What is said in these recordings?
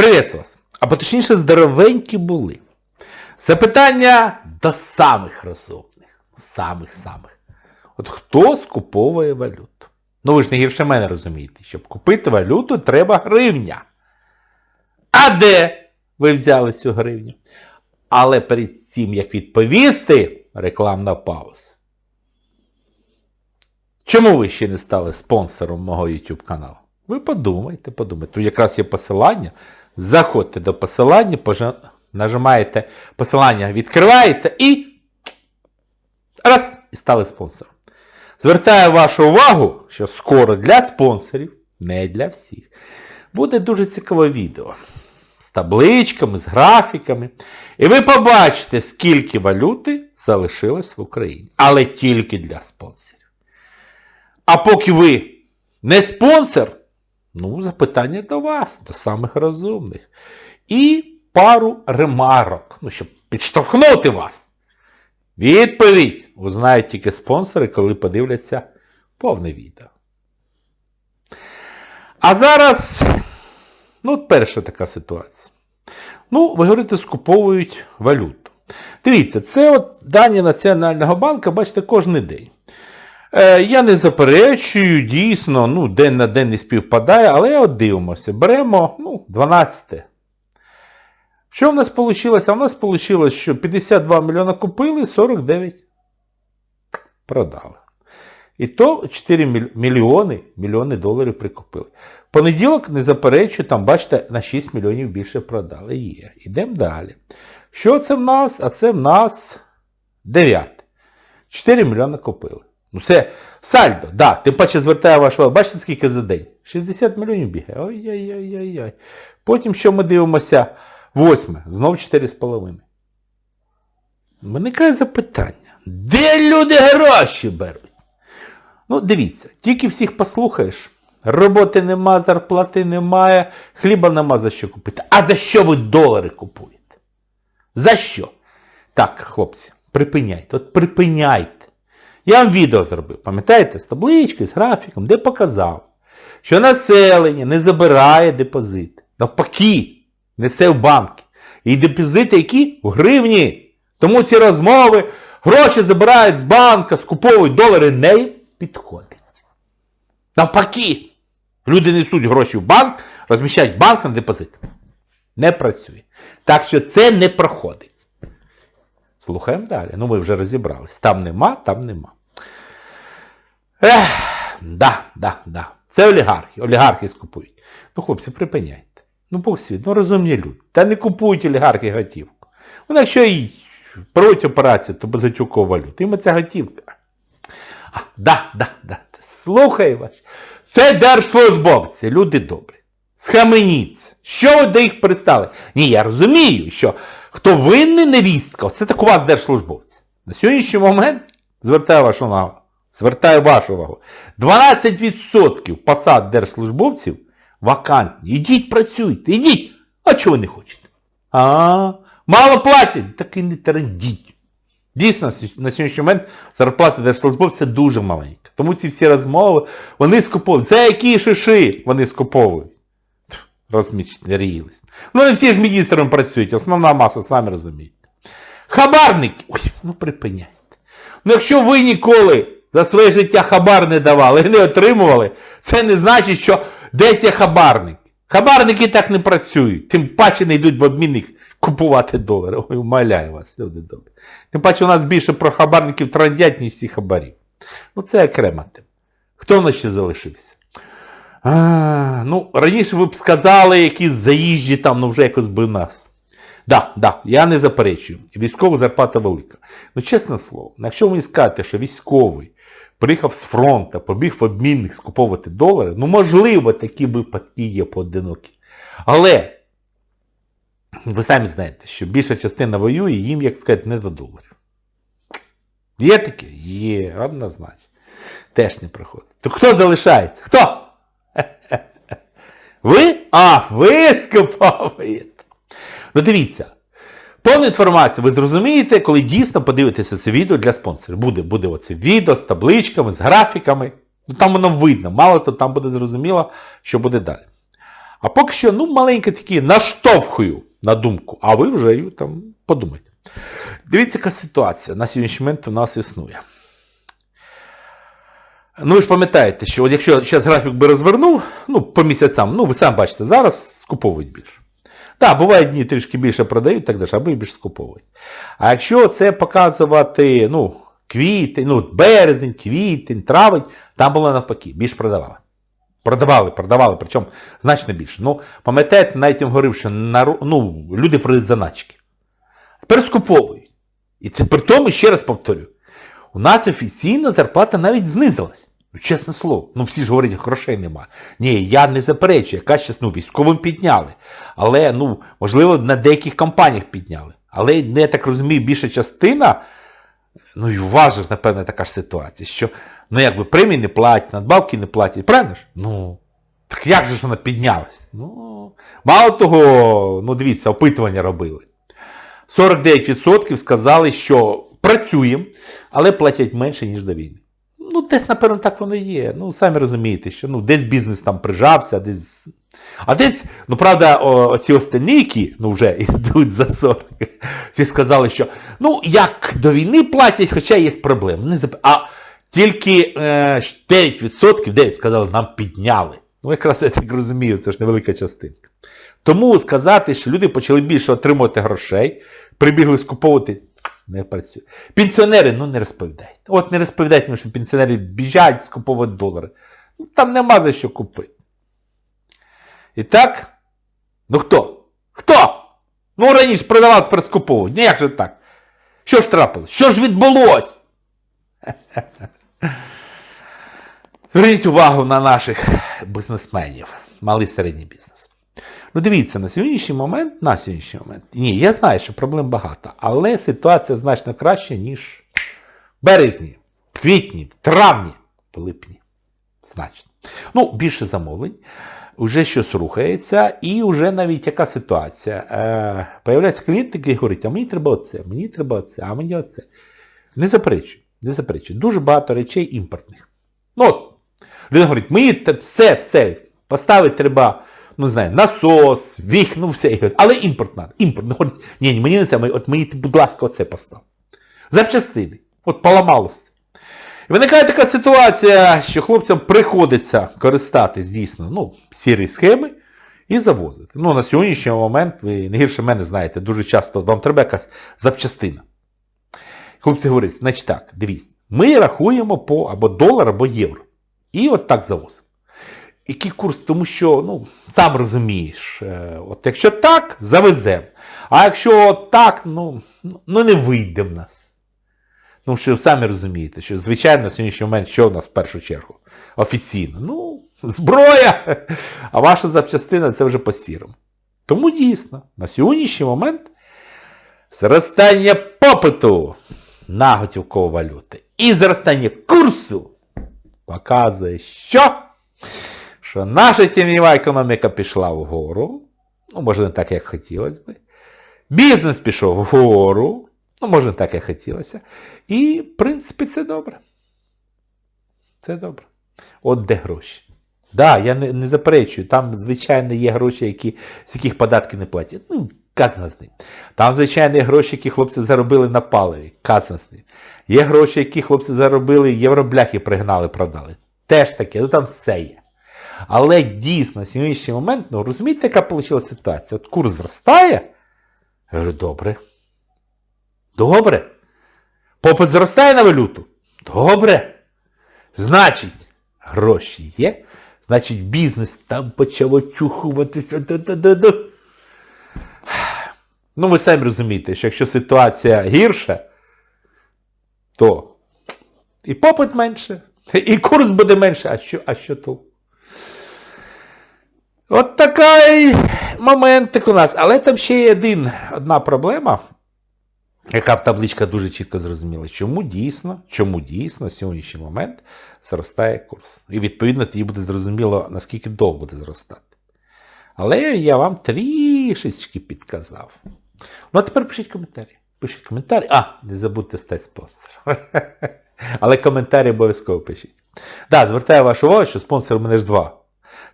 Вас! Або точніше здоровенькі були. Запитання до самих розумних. Самих-самих. От хто скуповує валюту? Ну ви ж не гірше мене розумієте. Щоб купити валюту, треба гривня. А де ви взяли цю гривню? Але перед цим, як відповісти, рекламна пауза. Чому ви ще не стали спонсором мого YouTube каналу? Ви подумайте, подумайте. Тут якраз є посилання. Заходьте до посилання, нажимаєте посилання, відкривається і раз, і стали спонсором. Звертаю вашу увагу, що скоро для спонсорів, не для всіх, буде дуже цікаве відео. З табличками, з графіками. І ви побачите, скільки валюти залишилось в Україні. Але тільки для спонсорів. А поки ви не спонсор, ну, запитання до вас, до самих розумних. І пару ремарок, ну, щоб підштовхнути вас. Відповідь узнають тільки спонсори, коли подивляться повне відео. А зараз, ну, от перша така ситуація. Ну, ви говорите, скуповують валюту. Дивіться, це от дані Національного банку, бачите, кожен день. Е, я не заперечую, дійсно, ну, день на день не співпадає, але от дивимося. Беремо, ну, 12. Що в нас вийшло? А в нас вийшло, що 52 мільйона купили, 49 продали. І то 4 мільйони, мільйони доларів прикупили. Понеділок, не заперечую, там, бачите, на 6 мільйонів більше продали. Є. Ідемо далі. Що це в нас? А це в нас 9. 4 мільйони купили. Ну це сальдо, да, тим паче звертаю вашу увагу. Бачите, скільки за день? 60 мільйонів бігає. Ой-ой-ой-ой-ой. Потім, що ми дивимося? Восьме. Знов 4,5. Виникає запитання. Де люди гроші беруть? Ну, дивіться, тільки всіх послухаєш. Роботи нема, зарплати немає, хліба нема за що купити. А за що ви долари купуєте? За що? Так, хлопці, припиняйте. От припиняйте. Я вам відео зробив, пам'ятаєте, з табличкою, з графіком, де показав, що населення не забирає депозити. Навпаки, несе в банки. І депозити які? В гривні. Тому ці розмови, гроші забирають з банка, скуповують долари, не підходять. Навпаки, люди несуть гроші в банк, розміщають банк на депозит. Не працює. Так що це не проходить. Слухаємо далі. Ну ми вже розібрались. Там нема, там нема. Ех, да, да, да. Це олігархи. Олігархи скупують. Ну, хлопці, припиняйте. Ну, Бог світ, ну розумні люди. Та не купують олігархи готівку. Вони якщо і проводять операцію, то без готівкової валюти. Їм ця готівка. А, да, да, да. Слухай вас. Це держслужбовці, люди добрі. Схаменіться. Що ви до їх пристали? Ні, я розумію, що хто винний невістка, це так у вас держслужбовці. На сьогоднішній момент, звертаю вашу увагу, звертаю вашу увагу, 12% посад держслужбовців вакантні. Ідіть працюйте, ідіть. А чого ви не хочете? А, мало платять, так і не трендіть. Дійсно, на сьогоднішній момент зарплата держслужбовця дуже маленька. Тому ці всі розмови, вони скуповують. За які шиши вони скуповують? Розмічнерілись. Ну не всі ж міністрами працюють, основна маса, самі розумієте. Хабарники! Ой, ну припиняйте. Ну якщо ви ніколи за своє життя хабар не давали і не отримували, це не значить, що десь є хабарник. Хабарники так не працюють. Тим паче не йдуть в обмінник купувати долари. Ой, умоляю вас, люди добрі. Тим паче у нас більше про хабарників трандять, ніж всі хабарів. Ну це окрема тема. Хто в нас ще залишився? А, ну, раніше ви б сказали, якісь заїжджі там, ну вже якось би нас. Да, да, я не заперечую. Військова зарплата велика. Ну, чесне слово, ну, якщо ви мені скажете, що військовий приїхав з фронту, побіг в обмінник скуповувати долари, ну можливо, такі випадки є поодинокі. Але ви самі знаєте, що більша частина воює, їм, як сказати, не до доларів. Є таке? Є, однозначно. Теж не приходить. То хто залишається? Хто? Ви? А, ви скуповуєте. Ну дивіться. Повну інформацію ви зрозумієте, коли дійсно подивитеся це відео для спонсорів. Буде, буде оце відео з табличками, з графіками. Ну там воно видно. Мало то там буде зрозуміло, що буде далі. А поки що, ну, маленькі такі наштовхую на думку, а ви вже там подумайте. Дивіться, яка ситуація на сьогоднішній момент у нас існує. Ну ви ж пам'ятаєте, що от якщо зараз графік би розвернув, ну, по місяцям, ну ви самі бачите, зараз скуповують більше. Так, бувають дні трішки більше продають, так далі, аби більше скуповують. А якщо це показувати, ну, квітень, ну, березень, квітень, травень, там було навпаки, більше продавали. Продавали, продавали, причому значно більше. Ну, пам'ятаєте, навіть я говорив, що ну, люди продають заначки. Тепер скуповують. І це при тому, ще раз повторю, у нас офіційна зарплата навіть знизилась. Ну, чесне слово. Ну всі ж говорять, грошей нема. Ні, я не заперечую, яка щас, ну, військовим підняли. Але, ну, можливо, на деяких компаніях підняли. Але, я так розумію, більша частина, ну і у вас же напевно, така ж ситуація, що, ну якби премії не платять, надбавки не платять, правильно ж? Ну, так як же ж вона піднялась? Ну, мало того, ну дивіться, опитування робили. 49% сказали, що працюємо, але платять менше, ніж до війни. Ну, десь, напевно, так воно і є. Ну, самі розумієте, що ну, десь бізнес там прижався, десь. А десь, ну правда, о, ці остальні, які, ну вже йдуть за 40, всі сказали, що ну як до війни платять, хоча є проблеми. А тільки е, 9%, 9 сказали, нам підняли. Ну якраз я так розумію, це ж невелика частинка. Тому сказати, що люди почали більше отримувати грошей, прибігли скуповувати, не працює. Пенсіонери, ну не розповідайте. От не розповідайте, мені, що пенсіонери біжать скуповувати долари. Ну там нема за що купити. І так, ну хто? Хто? Ну раніше продавав, тепер скуповував. Ніяк же так. Що ж трапилось? Що ж відбулось? Зверніть увагу на наших бізнесменів. Малий середній бізнес. Ну дивіться, на сьогоднішній момент, на сьогоднішній момент, ні, я знаю, що проблем багато, але ситуація значно краща, ніж в березні, квітні, в травні, в липні. Значно. Ну, більше замовлень, вже щось рухається, і вже навіть яка ситуація. Е, появляється клієнт, який говорить, а мені треба оце, мені треба оце, а мені оце. Не заперечую, не заперечую. Дуже багато речей імпортних. Ну от, людина говорить, мені все, все, поставити треба, ну не знаю, насос, вікно, все. Але імпорт треба, імпорт. Ну, говорить, ні, ні, мені не це, от мені, будь ласка, оце постав. Запчастини. От поламалося. І виникає така ситуація, що хлопцям приходиться користатись дійсно, ну, сірі схеми і завозити. Ну, на сьогоднішній момент, ви не гірше мене знаєте, дуже часто вам треба якась запчастина. Хлопці говорять, значить так, дивіться, ми рахуємо по або долар, або євро. І от так завозимо. Який курс? Тому що, ну, сам розумієш, е, от якщо так, завеземо. А якщо так, ну, ну не вийде в нас. Ну, що самі розумієте, що, звичайно, на сьогоднішній момент, що у нас в першу чергу? Офіційно. Ну, зброя! А ваша запчастина це вже по сірому. Тому дійсно, на сьогоднішній момент зростання попиту на готівкову валюти і зростання курсу показує, що? Що наша тіньова економіка пішла вгору. Ну, може не так, як хотілося би. Бізнес пішов вгору. Ну, може не так, як хотілося. І, в принципі, це добре. Це добре. От де гроші. Так, да, я не, не заперечую, там, звичайно, є гроші, які, з яких податки не платять. Ну, казна з ним. Там, звичайно, є гроші, які хлопці заробили на паливі. Казна з ним. Є гроші, які хлопці заробили, євробляхи пригнали, продали. Теж таке, ну там все є. Але дійсно, сьогоднішній момент, ну розумієте, яка вийшла ситуація? От курс зростає. Я говорю, добре. Добре. Попит зростає на валюту? Добре. Значить, гроші є. Значить, бізнес там почав очухуватися. Ну, ви самі розумієте, що якщо ситуація гірша, то і попит менше, і курс буде менше, а що, а що то? От такий моментик у нас. Але там ще є один, одна проблема, яка в табличка дуже чітко зрозуміла, чому дійсно, чому дійсно на сьогоднішній момент зростає курс. І відповідно тоді буде зрозуміло, наскільки довго буде зростати. Але я вам трішечки підказав. Ну а тепер пишіть коментарі. Пишіть коментарі. А, не забудьте стати спонсором. Але коментарі обов'язково пишіть. Так, да, звертаю вашу увагу, що спонсор у мене ж два.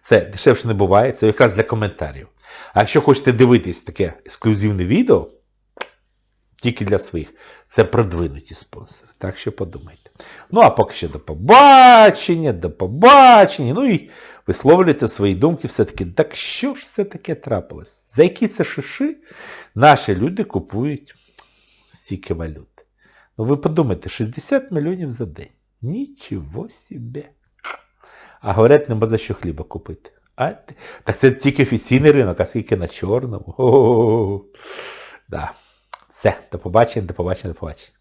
Це дешевше не буває, це якраз для коментарів. А якщо хочете дивитись таке ексклюзивне відео, тільки для своїх, це продвинуті спонсори. Так що подумайте. Ну а поки що до побачення, до побачення. Ну і висловлюйте свої думки все-таки. Так що ж це таке трапилось? За які це шиши наші люди купують стільки валюти? Ну ви подумайте, 60 мільйонів за день. Нічого собі. А говорять, нема за що хліба купити. А, так це тільки офіційний ринок, а скільки на чорному. О-о-о. Да. Все, до побачення, до побачення, до побачення.